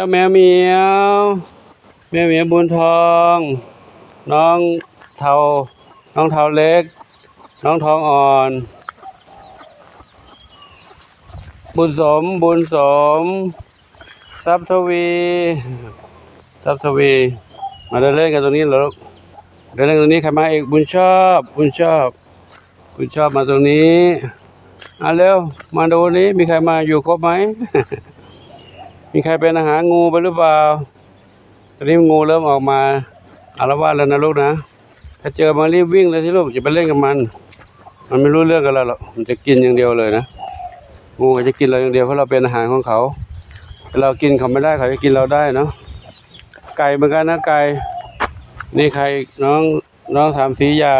จ้าแมวเหมียวแมวเหมียวบุญทอง น้องเทาน้องเทาเล็ก น้องทองอ่อน บุญสมบุญสมทรัพย์ทวีทรัพย์ทวี มาเดินเล่นกันตรงนี้เหรอลูกเดินเล่นตรงนี้ใครมาอีกบุญชอบบุญชอบ บุญชอบมาตรงนี้อะเร็วมาดูนี้มีใครมาอยู่ครบไหม มีใครเป็นอาหารงูไปหรือเปล่าตอนนี้งูเริ่มออกมาอารวาสแล้วนะลูกนะ ถ้าเจอมารีบวิ่งเลยที่ลูกอย่าไปเล่นกับมัน มันไม่รู้เรื่องกับเราหรอกมันจะกินอย่างเดียวเลยนะงูก็จะกินเราอย่างเดียวเพราะเราเป็นอาหารของเขาเรากินเขาไม่ได้เขาจะกินเราได้เนาะไก่เหมือนกันนะไก่นี่ใครน้องน้องสามสีใหญ่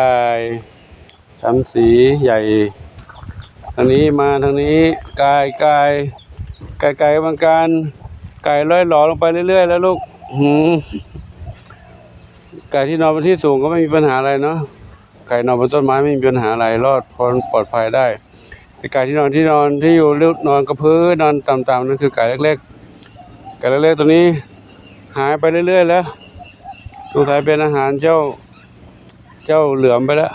สามสีใหญ่ทางนี้มาทางนี้ไก่ไก่ไก่ไก่เหมือนกัน ไก่ร้อยหล่อลงไปเรื่อยๆ แล้วลูกหืมไก่ที่นอนบนที่สูงก็ไม่มีปัญหาอะไรเนาะไก่นอนบนต้นไม้ไม่มีปัญหาอะไรรอดพ้นปลอดภัยได้ แต่ไก่ที่นอนที่นอนที่อยู่เลืนอนกระพื้นนอนต่ำๆนั่นคือไก่เล็กๆไก่เล็กๆตัวนี้ หายไปเรื่อยๆแล้วสงสัยเป็นอาหารเจ้า เจ้าเหลือมไปแล้ว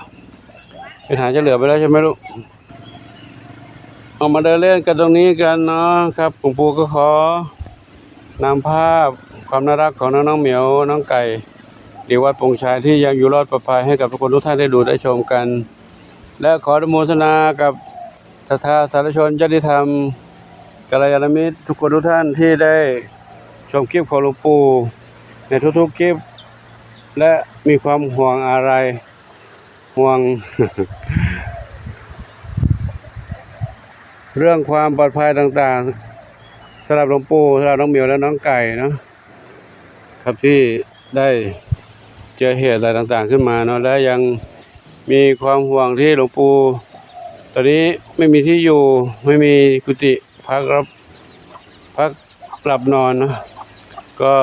เป็นอาหารเจ้าเหลือมไปแล้วใช่ไหมลูกออกมาเดินเล่นกันตรงนี้กันเนาะครับหลวงปู่ก็ขอ นำภาพความน่ารักของน้องน้องเหมียวน้องไก่ดีวัดปงชัยที่ยังอยู่รอดปลอดภัยให้กับทุกคนทุกท่านได้ดูได้ชมกัน และขออนุโมทนากับศรัทธาสาธุชนญาติธรรมกัลยาณมิตรทุกคนทุกท่านที่ได้ชมคลิปของหลวงปู่ในทุกๆคลิป และมีความห่วงอะไร ห่วง เรื่องความปลอดภัยต่างๆ สำหรับหลวงปู่สำหรับน้องเหมียวและน้องไก่เนาะครับที่ได้เจอเหตุอะไรต่างๆขึ้นมาเนาะและยังมีความห่วงที่หลวงปู่ตอนนี้ไม่มีที่อยู่ไม่มีกุฏิพักรับพักหลับนอนเนาะก็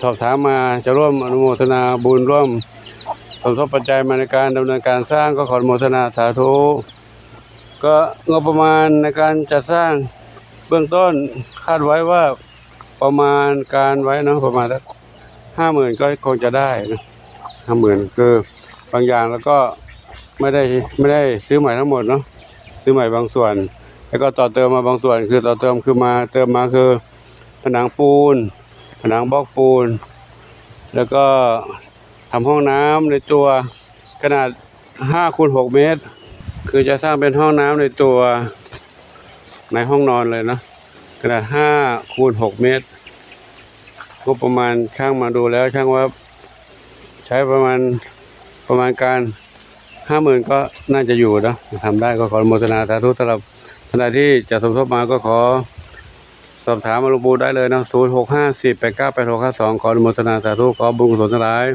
สอบถามมาจะร่วมอนุโมทนาบุญร่วมสมทบปัจจัยมาในการดำเนินการสร้างก็ขออนุโมทนาสาธุก็งบประมาณในการจัดสร้าง บื้องต้นคาดไว้ว่าประมาณการไว้นะประมาณห้าหมื่นก็คงจะได้นะห้าหมื่นคือบางอย่างแล้วก็ไม่ได้ไม่ได้ซื้อใหม่ทั้งหมดเนาะซื้อใหม่บางส่วน แล้วก็ต่อเติมมาบางส่วน คือต่อเติมคือมาเติมมาคือผนังปูน ผนังบล็อกปูน แล้วก็ทำห้องน้ำในตัวขนาดห้าคูณหกเมตร คือจะสร้างเป็นห้องน้ำในตัว ในห้องนอนเลยนะขนาดห้าคูณหกเมตรก็ประมาณช่างมาดูแล้วช่างว่าใช้ประมาณประมาณการห้าหมื่นก็น่าจะอยู่นะทำได้ก็ขอโมทนาสาธุสำหรับท่านใดที่จะสมทบมาก็ขอสอบถามมาหลงปู่ได้เลยนะศูนย์หกห้าสิบแปดเก้าแปดหกห้าสองขอโมทนาสาธุขอบุญกุศลทั้งหลาย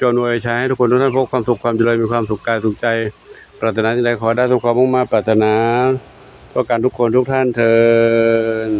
จนวยใช้ให้ทุกคนทุกท่านพบความสุขความเจริญมีความสุขกายสุขใจปรารถนาที่ใดขอได้ทุกความมุ่งมาปรารถนา ก็การทุกคนทุกท่านเทิน